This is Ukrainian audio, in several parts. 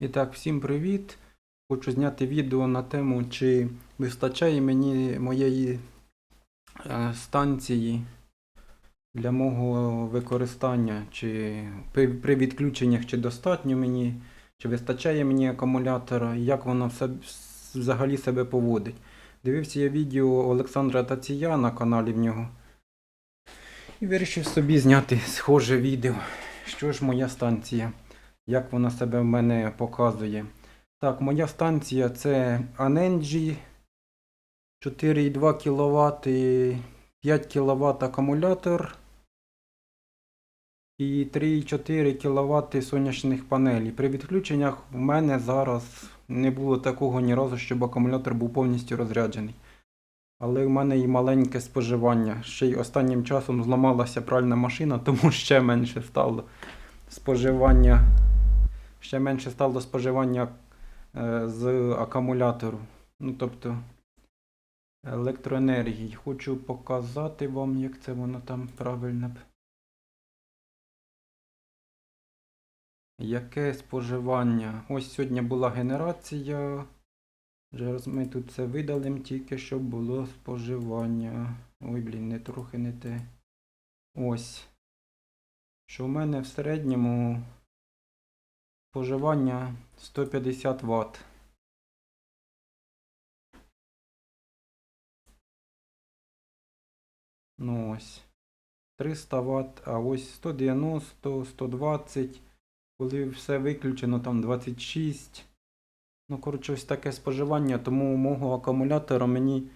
І так, всім привіт! Хочу зняти відео на тему, чи вистачає мені моєї е, станції для мого використання, чи при, відключеннях, чи достатньо мені, чи вистачає мені акумулятора, як воно взагалі себе поводить. Дивився я відео Олександра Тація на каналі в нього. І вирішив собі зняти схоже відео. Що ж моя станція? Як вона себе в мене показує. Так, моя станція це Anenji 4,2 кВт, 5 кВт акумулятор і 3,4 кВт сонячних панелей. При відключеннях в мене зараз не було такого ні разу, щоб акумулятор був повністю розряджений. Але в мене і маленьке споживання. Ще й останнім часом зламалася пральна машина, тому ще менше стало споживання ще менше стало споживання е, з акумулятору. Ну, тобто електроенергії. Хочу показати вам, як це воно там правильно. Яке споживання? Ось сьогодні була генерація. Зараз ми тут це видалимо тільки, щоб було споживання. Ой, блін, не трохи не те. Ось. Що в мене в середньому споживання 150 Вт. Ну ось. 300 Вт, а ось 190, 120. Коли все виключено, там 26. Ну, коротше, ось таке споживання, тому мого акумулятора мені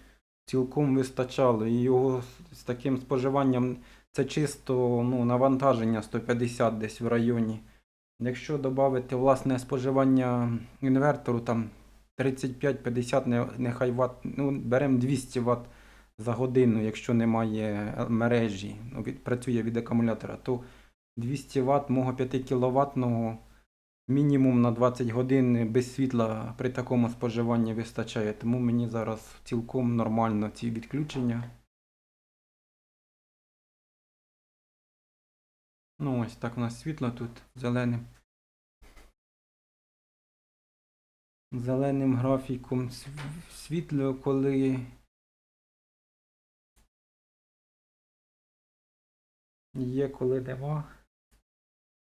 цілком вистачало. І його з- таким споживанням це чисто ну, навантаження 150 десь в районі. Якщо додати власне споживання інвертору, там 35-50 нехай ватт, ну беремо 200 Вт за годину, якщо немає мережі, ну, від, працює від акумулятора, то 200 Вт мого 5 кВт мінімум на 20 годин без світла при такому споживанні вистачає. Тому мені зараз цілком нормально ці відключення. Ну, ось так у нас світло тут зеленим. Зеленим графіком світло, коли є, коли нема.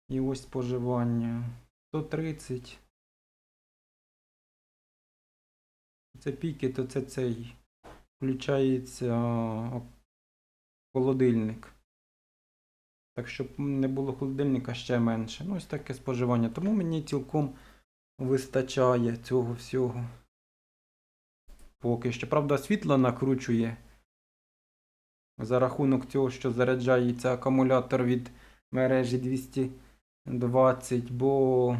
І ось споживання. 130. Це піки, то це цей. Включається холодильник. Так, щоб не було холодильника ще менше. Ну, ось таке споживання. Тому мені цілком вистачає цього всього. Поки що. Правда, світло накручує за рахунок цього, що заряджається акумулятор від мережі 220, бо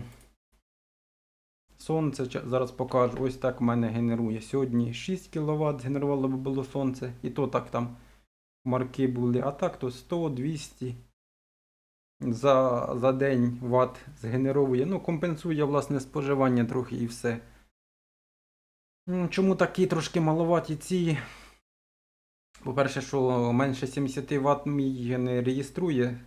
сонце зараз покажу. Ось так в мене генерує. Сьогодні 6 кВт згенерувало би було сонце, і то так там марки були. А так то 100, 200 за, за день ватт згенеровує. Ну, компенсує власне споживання трохи і все. Чому такі трошки маловаті ці? По-перше, що менше 70 Вт мій не реєструє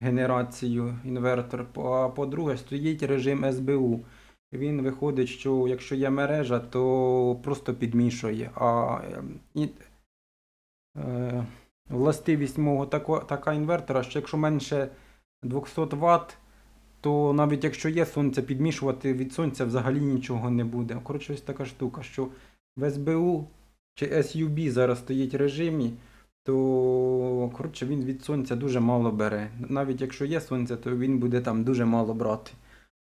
генерацію інвертор. А по-друге, стоїть режим СБУ. Він виходить, що якщо є мережа, то просто підмішує. А ем, і, е, властивість мого тако, така інвертора, що якщо менше 200 Вт, то навіть якщо є сонце, підмішувати від сонця взагалі нічого не буде. Коротше, ось така штука, що в СБУ чи SUB зараз стоїть в режимі, то коротше, він від сонця дуже мало бере. Навіть якщо є сонце, то він буде там дуже мало брати.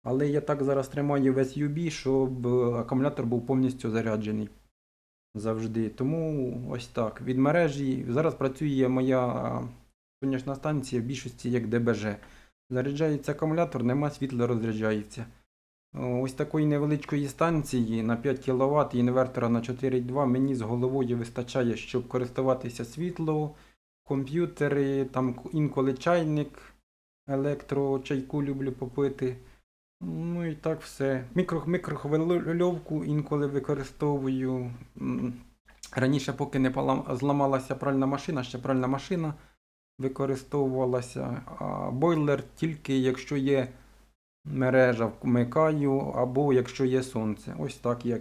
Але я так зараз тримаю в SUB, щоб акумулятор був повністю заряджений завжди. Тому ось так. Від мережі зараз працює моя сонячна станція в більшості як ДБЖ. Заряджається акумулятор, нема світла, розряджається. Ось такої невеличкої станції на 5 кВт і інвертора на 4,2 мені з головою вистачає, щоб користуватися світло, комп'ютери, там інколи чайник, електрочайку люблю попити. Ну і так все. Мікро, мікрохвильовку інколи використовую. Раніше, поки не зламалася пральна машина, ще пральна машина використовувалася, а бойлер тільки якщо є мережа вмикаю, або якщо є сонце. Ось так я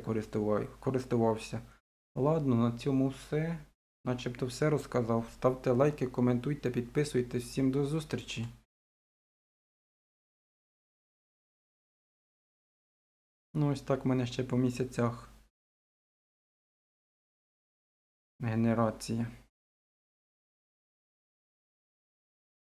користувався. Ладно, на цьому все. Начебто все розказав. Ставте лайки, коментуйте, підписуйтесь. Всім до зустрічі. Ну, ось так в мене ще по місяцях. Генерація.